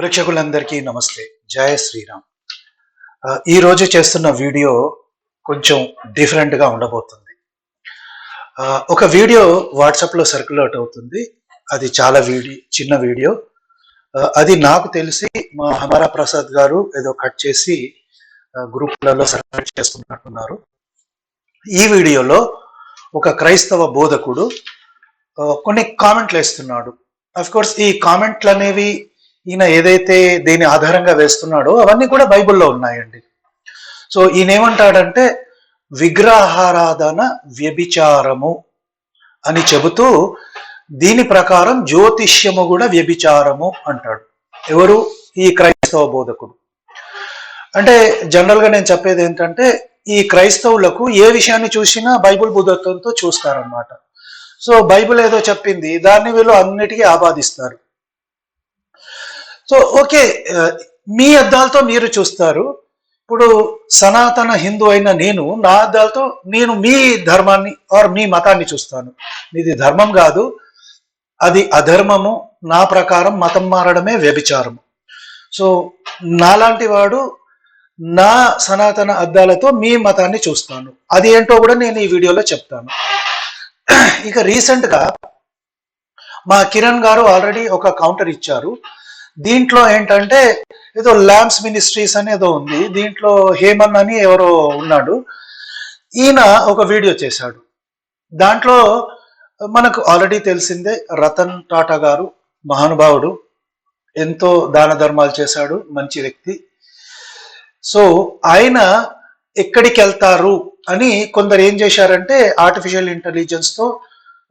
ప్రేక్షకులందరికీ నమస్తే. జయ శ్రీరామ్. ఈరోజు చేస్తున్న వీడియో కొంచెం డిఫరెంట్గా ఉండబోతుంది. ఒక వీడియో వాట్సాప్లో సర్క్యులేట్ అవుతుంది. అది చాలా వీడియో చిన్న వీడియో. అది నాకు తెలిసి మా హమారా ప్రసాద్ గారు ఏదో కట్ చేసి గ్రూపులలో గ్రూప్లలో సర్క్యులేట్ చేస్తున్నట్టున్నారు ఈ వీడియోలో ఒక క్రైస్తవ బోధకుడు కొన్ని కామెంట్లు వేస్తున్నాడు. కోర్స్ ఈ కామెంట్లు అనేవి ఈయన ఏదైతే దేని ఆధారంగా వేస్తున్నాడో అవన్నీ కూడా బైబిల్లో ఉన్నాయండి. సో ఈయన ఏమంటాడంటే విగ్రహారాధన వ్యభిచారము అని చెబుతూ దీని ప్రకారం జ్యోతిష్యము కూడా వ్యభిచారము అంటాడు. ఎవరు? ఈ క్రైస్తవ బోధకుడు. అంటే జనరల్గా నేను చెప్పేది ఏంటంటే ఈ క్రైస్తవులకు ఏ విషయాన్ని చూసినా బైబిల్ బుధత్వంతో చూస్తారన్నమాట. సో బైబిల్ ఏదో చెప్పింది దాన్ని వీళ్ళు అన్నిటికీ ఆపాదిస్తారు. సో ఓకే మీ అద్దాలతో మీరు చూస్తారు. ఇప్పుడు సనాతన హిందూ అయిన నేను నా అద్దాలతో నేను మీ ధర్మాన్ని ఆర్ మీ మతాన్ని చూస్తాను. మీది ధర్మం కాదు. అది అధర్మము. నా ప్రకారం మతం మారడమే వ్యభిచారము. సో నాలాంటి వాడు నా సనాతన అద్దాలతో మీ మతాన్ని చూస్తాను. అది ఏంటో కూడా నేను ఈ వీడియోలో చెప్తాను. ఇక రీసెంట్గా మా కిరణ్ గారు ఆల్రెడీ ఒక కౌంటర్ ఇచ్చారు. దీంట్లో ఏంటంటే ఏదో ల్యాంప్స్ మినిస్ట్రీస్ అని ఏదో ఉంది. దీంట్లో హేమన్ అని ఎవరో ఉన్నాడు. ఈయన ఒక వీడియో చేశాడు. దాంట్లో మనకు ఆల్రెడీ తెలిసిందే రతన్ టాటా గారు మహానుభావుడు. ఎంతో దాన ధర్మాలు చేశాడు మంచి వ్యక్తి. సో ఆయన ఎక్కడికి వెళ్తారు అని కొందరు ఏం చేశారంటే ఆర్టిఫిషియల్ ఇంటెలిజెన్స్తో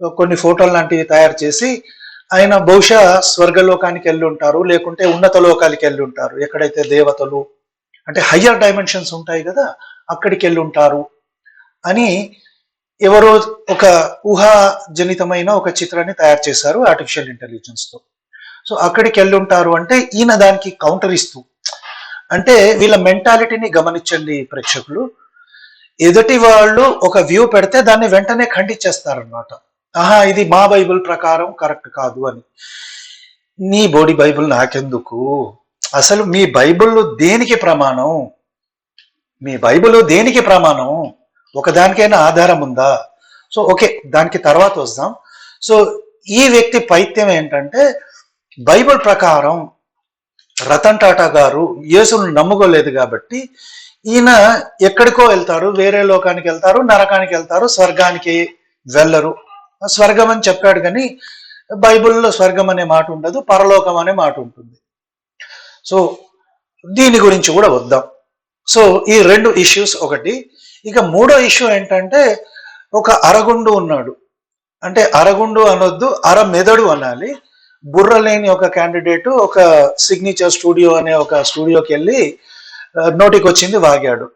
కొన్ని ఫోటోలు లాంటివి తయారు చేసి ఆయన బహుశా స్వర్గలోకానికి వెళ్ళి ఉంటారు లేకుంటే ఉన్నత లోకాలకి వెళ్ళి ఉంటారు. ఎక్కడైతే దేవతలు అంటే హయ్యర్ డైమెన్షన్స్ ఉంటాయి కదా అక్కడికి వెళ్ళి ఉంటారు అని ఎవరో ఒక ఊహాజనితమైన ఒక చిత్రాన్ని తయారు చేశారు ఆర్టిఫిషియల్ ఇంటెలిజెన్స్తో. సో అక్కడికి వెళ్ళి ఉంటారు అంటే ఈయన దానికి కౌంటర్ ఇస్తూ అంటే వీళ్ళ మెంటాలిటీని గమనించండి ప్రేక్షకులు. ఎదుటి వాళ్ళు ఒక వ్యూ పెడితే దాన్ని వెంటనే ఖండించేస్తారన్నమాట. ఆహా ఇది మా బైబిల్ ప్రకారం కరెక్ట్ కాదు అని. నీ బోడి బైబిల్ నాకెందుకు? అసలు మీ బైబిల్లో దేనికి ప్రమాణం? మీ బైబిల్లో దేనికి ప్రమాణం? ఒకదానికైనా ఆధారం ఉందా? సో ఓకే దానికి తర్వాత వస్తాం సో ఈ వ్యక్తి పైత్యం ఏంటంటే బైబిల్ ప్రకారం రతన్ టాటా గారు యేసును నమ్ముకోలేదు కాబట్టి ఈయన ఎక్కడికో వెళ్తారు వేరే లోకానికి వెళ్తారు నరకానికి వెళ్తారు స్వర్గానికి వెళ్ళరు. స్వర్గం అని చెప్పాడు కానీ బైబిల్లో స్వర్గం అనే మాట ఉండదు పరలోకం అనే మాట ఉంటుంది. సో దీని గురించి కూడా వద్దాం. సో ఈ రెండు ఇష్యూస్ ఒకటి. ఇక మూడో ఇష్యూ ఏంటంటే ఒక అరగుండు ఉన్నాడు. అంటే అరగుండు అనొద్దు అర మెదడు అనాలి. బుర్ర లేని ఒక క్యాండిడేట్ ఒక సిగ్నేచర్ స్టూడియో అనే ఒక స్టూడియోకి వెళ్ళి నోటికి వచ్చింది వాగాడు.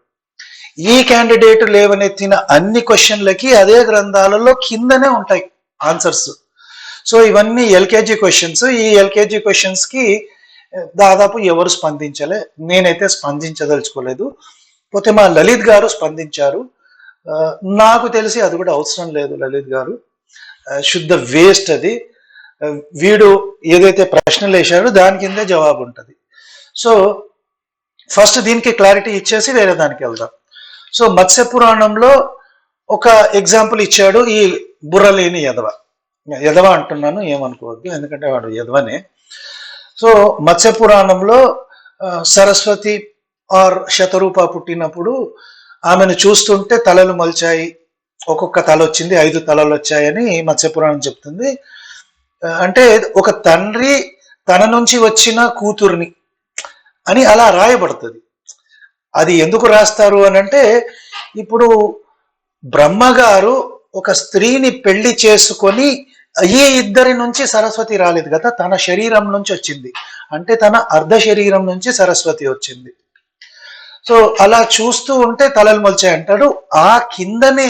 ఈ క్యాండిడేట్ లేవనెత్తిన అన్ని క్వశ్చన్లకి అదే గ్రంథాలలో కిందనే ఉంటాయి ఆన్సర్స్ సో ఇవన్నీ ఎల్కేజీ క్వశ్చన్స్ ఈ ఎల్కేజీ క్వశ్చన్స్కి దాదాపు ఎవరు స్పందించలే? నేనైతే స్పందించదలుచుకోలేదు. పోతే మా లలిత్ గారు స్పందించారు. నాకు తెలిసి అది కూడా అవసరం లేదు లలిత్ గారు. శుద్ధ వేస్ట్ అది? వీడు ఏదైతే ప్రశ్నలు వేశాడో దాని కిందే జవాబు ఉంటుంది. సో ఫస్ట్ దీనికి క్లారిటీ ఇచ్చేసి వేరే దానికి వెళ్దాం. సో మత్స్య పురాణంలో ఒక ఎగ్జాంపుల్ ఇచ్చాడు ఈ బుర్రలేని యదవ. యదవ అంటున్నాను ఏమనుకోవద్దు ఎందుకంటే వాడు యదవనే. సో మత్స్య పురాణంలో సరస్వతి ఆర్ శతరూప పుట్టినప్పుడు ఆమెను చూస్తుంటే తలలు మలిచాయి. ఒక్కొక్క తల వచ్చింది ఐదు తలలు వచ్చాయని మత్స్య పురాణం చెప్తుంది అంటే ఒక తండ్రి తన నుంచి వచ్చిన కూతుర్ని అని అలా రాయబడుతుంది. అది ఎందుకు రాస్తారు అని అంటే ఇప్పుడు బ్రహ్మగారు ఒక స్త్రీని పెళ్ళి చేసుకొని ఈ ఇద్దరి నుంచి సరస్వతి రాలేదు కదా తన శరీరం నుంచి వచ్చింది. అంటే తన అర్ధ శరీరం నుంచి సరస్వతి వచ్చింది. సో అలా చూస్తూ ఉంటే తలలు మొలిచాయి అంటాడు ఆ కిందనే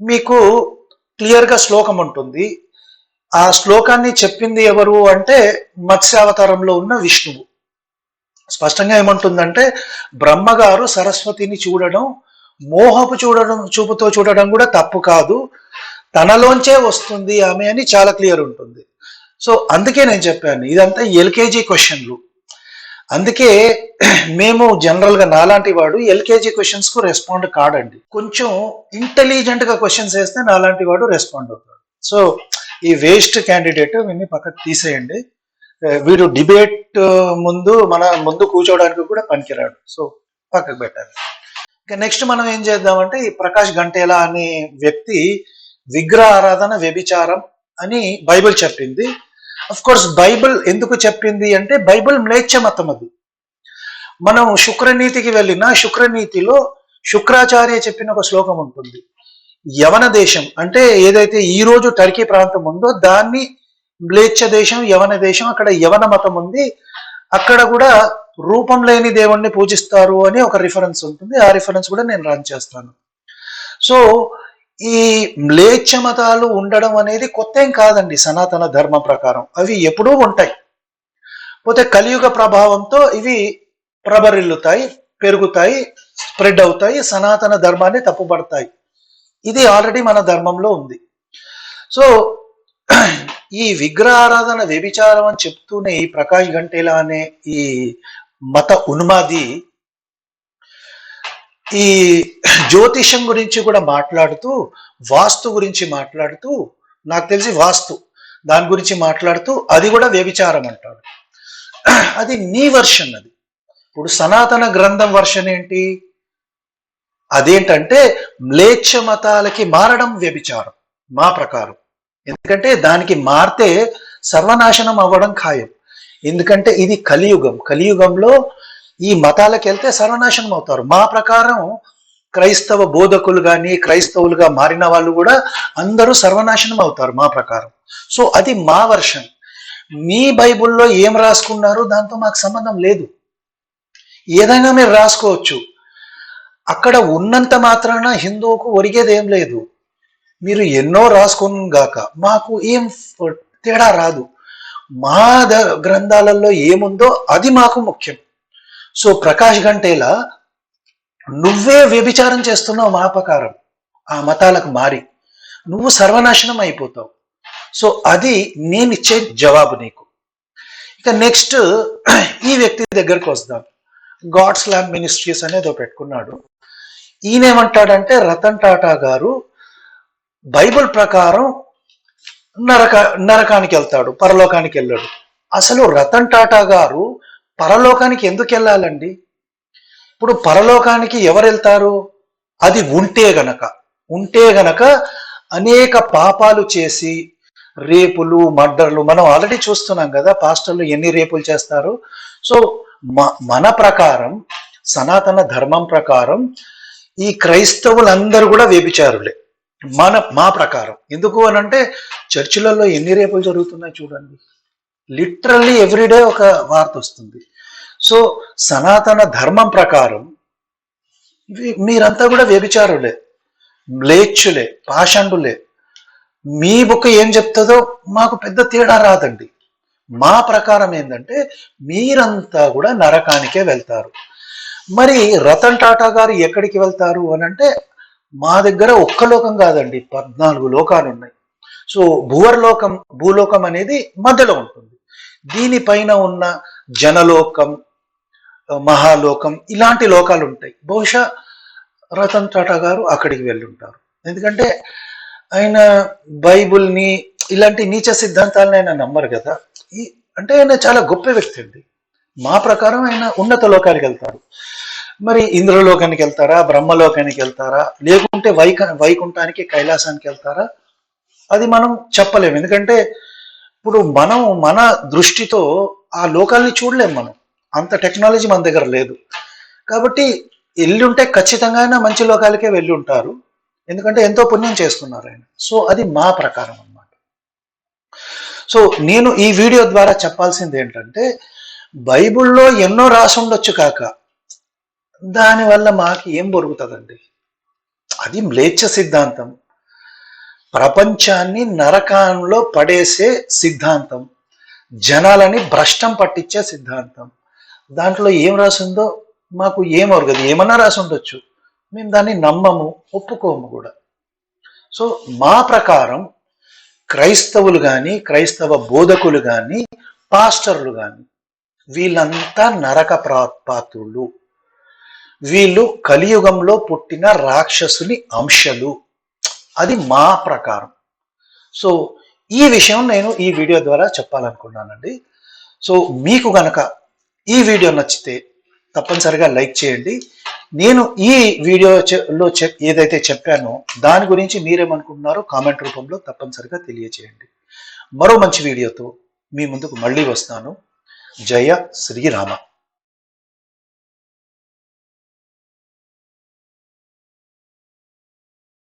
మీకు క్లియర్గా శ్లోకం ఉంటుంది. ఆ శ్లోకాన్ని చెప్పింది ఎవరు అంటే మత్స్యావతారంలో ఉన్న విష్ణువు. స్పష్టంగా ఏమంటుందంటే బ్రహ్మగారు సరస్వతిని చూడడం మోహపు చూడడం చూపుతో చూడడం కూడా తప్పు కాదు. తనలోంచే వస్తుంది ఆమె అని చాలా క్లియర్ ఉంటుంది. సో అందుకే నేను చెప్పాను ఇదంతా ఎల్కేజీ క్వశ్చన్లు. అందుకే మేము జనరల్గా నాలాంటి వాడు ఎల్కేజీ క్వశ్చన్స్కు రెస్పాండ్ కాడండి. కొంచెం ఇంటెలిజెంట్గా క్వశ్చన్స్ వేస్తే నాలాంటి వాడు రెస్పాండ్ అవుతాడు. సో ఈ వేస్ట్ క్యాండిడేట్ వీన్ని పక్కకు తీసేయండి. వీరు డిబేట్ ముందు మన ముందు కూర్చోవడానికి కూడా పనికిరాడు. సో పక్కకు పెట్టాలి ఇంకా నెక్స్ట్ మనం ఏం చేద్దామంటే ఈ ప్రకాష్ గంటేలా అనే వ్యక్తి విగ్రహ ఆరాధన వ్యభిచారం అని బైబిల్ చెప్పింది. అఫ్ కోర్స్ బైబిల్ ఎందుకు చెప్పింది అంటే బైబిల్ మ్లేచ్ఛ మతం అది. మనం శుక్రనీతికి వెళ్ళిన శుక్రనీతిలో శుక్రాచార్య చెప్పిన ఒక శ్లోకం ఉంటుంది. యవన దేశం అంటే ఏదైతే ఈ రోజు టర్కీ ప్రాంతం ఉందో దాన్ని మ్లేచ్ఛ దేశం యవన దేశం అక్కడ యవన మతం ఉంది. అక్కడ కూడా రూపం లేని దేవుణ్ణి పూజిస్తారు అని ఒక రిఫరెన్స్ ఉంటుంది. ఆ రిఫరెన్స్ కూడా నేను రన్ చేస్తాను. సో ఈ మ్లేచ్ఛ మతాలు ఉండడం అనేది కొత్త ఏం కాదండి సనాతన ధర్మం ప్రకారం. అవి ఎప్పుడూ ఉంటాయి. పోతే కలియుగ ప్రభావంతో ఇవి ప్రబరిల్లుతాయి పెరుగుతాయి స్ప్రెడ్ అవుతాయి సనాతన ధర్మాన్ని తప్పుపడతాయి. ఇది ఆల్రెడీ మన ధర్మంలో ఉంది. సో ఈ విగ్రహారాధన వ్యభిచారం అని చెప్తూనే ఈ ప్రకాష్ గంటేలా అనే ఈ మత ఉన్మాది ఈ జ్యోతిషం గురించి కూడా మాట్లాడుతూ వాస్తు గురించి మాట్లాడుతూ నాకు తెలిసి వాస్తు దాని గురించి మాట్లాడుతూ అది కూడా వ్యభిచారం అంటాడు. అది నీ వర్షన్ అది. ఇప్పుడు సనాతన గ్రంథం వర్షన్ ఏంటి? అదేంటంటే మ్లేచ్ఛ మతాలకి మారడం వ్యభిచారం మా ప్రకారం. ఎందుకంటే దానికి మారితే సర్వనాశనం అవ్వడం ఖాయం. ఎందుకంటే ఇది కలియుగం. కలియుగంలో ఈ మతాలకు వెళ్తే సర్వనాశనం అవుతారు. మా ప్రకారం క్రైస్తవ బోధకులు కానీ క్రైస్తవులుగా మారిన వాళ్ళు కూడా అందరూ సర్వనాశనం అవుతారు మా ప్రకారం. సో అది మా వర్షన్. మీ బైబిల్లో ఏం రాసుకున్నారు దాంతో మాకు సంబంధం లేదు. ఏదైనా మీరు రాసుకోవచ్చు. అక్కడ ఉన్నంత మాత్రాన హిందువుకు ఒరిగేది ఏం లేదు. మీరు ఎన్నో రాసుకుని గాక మాకు ఏం తేడా రాదు. మా ద- గ్రంథాలలో ఏముందో అది మాకు ముఖ్యం. సో ప్రకాష్ గంటేలా నువ్వే వ్యభిచారం చేస్తున్నావు మాపకారం ఆ మతాలకు మారి. నువ్వు సర్వనాశనం అయిపోతావు. సో అది నేను ఇచ్చే జవాబు నీకు. ఇక నెక్స్ట్ ఈ వ్యక్తి దగ్గరకు వస్తాం గాడ్స్ ల్యాబ్ మినిస్ట్రీస్ అనేది పెట్టుకున్నాడు. ఈయనేమంటాడంటే రతన్ టాటా గారు బైబిల్ ప్రకారం నరక నరకానికి వెళ్తాడు పరలోకానికి వెళ్ళాడు. అసలు రతన్ టాటా గారు పరలోకానికి ఎందుకు వెళ్ళాలండి? ఇప్పుడు పరలోకానికి ఎవరు వెళ్తారు? అది ఉంటే గనక ఉంటే గనక అనేక పాపాలు చేసి రేపులు మర్డర్లు మనం ఆల్రెడీ చూస్తున్నాం కదా పాస్టర్లు ఎన్ని రేపులు చేస్తారు? సో మ- మన ప్రకారం సనాతన ధర్మం ప్రకారం ఈ క్రైస్తవులందరూ కూడా వ్యభిచారులే. మన మా ప్రకారం. ఎందుకు అని అంటే చర్చిలలో ఎన్ని రేపులు జరుగుతున్నాయి చూడండి. లిటరల్లీ ఎవ్రీడే ఒక వార్త వస్తుంది. సో సనాతన ధర్మం ప్రకారం మీరంతా కూడా వ్యభిచారులే మ్లేచ్చులే పాషండులే. మీ బుక్ ఏం చెప్తుందో మాకు పెద్ద తేడా రాదండి. మా ప్రకారం ఏంటంటే మీరంతా కూడా నరకానికే వెళ్తారు. మరి రతన్ టాటా గారు ఎక్కడికి వెళ్తారు అని అంటే మా దగ్గర ఒక్క లోకం కాదండి పద్నాలుగు లోకాలు ఉన్నాయి సో భూవర్లోకం భూలోకం అనేది మధ్యలో ఉంటుంది. దీనిపైన ఉన్న జనలోకం మహాలోకం ఇలాంటి లోకాలు ఉంటాయి బహుశా రతన్ టాటా గారు అక్కడికి వెళ్ళి ఉంటారు ఎందుకంటే ఆయన బైబుల్ని ఇలాంటి నీచ సిద్ధాంతాలను ఆయన నమ్మరు కదా. ఈ అంటే ఆయన చాలా గొప్ప వ్యక్తి అండి. మా ప్రకారం ఆయన ఉన్నత లోకానికి వెళ్తారు. మరి ఇంద్రలోకానికి వెళ్తారా? బ్రహ్మలోకానికి వెళ్తారా? లేకుంటే వైక వైకుంఠానికి కైలాసానికి వెళ్తారా? అది మనం చెప్పలేము. ఎందుకంటే ఇప్పుడు మనం మన దృష్టితో ఆ లోకాల్ని చూడలేం మనం. అంత టెక్నాలజీ మన దగ్గర లేదు. కాబట్టి వెళ్ళి ఉంటే ఖచ్చితంగా ఆయన మంచి లోకాలకే వెళ్ళి ఉంటారు ఎందుకంటే ఎంతో పుణ్యం చేస్తున్నారు ఆయన. సో అది మా ప్రకారం అన్నమాట. సో నేను ఈ వీడియో ద్వారా చెప్పాల్సింది ఏంటంటే బైబిల్లో ఎన్నో రాసి ఉండొచ్చు కాక దానివల్ల మాకు ఏం దొరుకుతుందండి అది మ్లేచ్ఛ సిద్ధాంతం. ప్రపంచాన్ని నరకంలో పడేసే సిద్ధాంతం. జనాలని భ్రష్టం పట్టించే సిద్ధాంతం. దాంట్లో ఏం రాసిందో మాకు ఏం అరగదు ఏమన్నా రాసి ఉండొచ్చు మేము దాన్ని నమ్మము ఒప్పుకోము కూడా. సో మా ప్రకారం క్రైస్తవులు కానీ క్రైస్తవ బోధకులు కానీ పాస్టర్లు కానీ వీళ్ళంతా నరక ప్రా- పాత్రులు. వీళ్ళు కలియుగంలో పుట్టిన రాక్షసుని అంశలు. అది మా ప్రకారం. సో ఈ విషయం నేను ఈ వీడియో ద్వారా చెప్పాలనుకున్నానండి. సో మీకు గనక ఈ వీడియో నచ్చితే తప్పనిసరిగా లైక్ చేయండి. నేను ఈ వీడియోలో చె- చెప్ ఏదైతే చెప్పానో దాని గురించి మీరేమనుకుంటున్నారో కామెంట్ రూపంలో తప్పనిసరిగా తెలియచేయండి. మరో మంచి వీడియోతో మీ ముందుకు మళ్ళీ వస్తాను. జయ శ్రీరామ.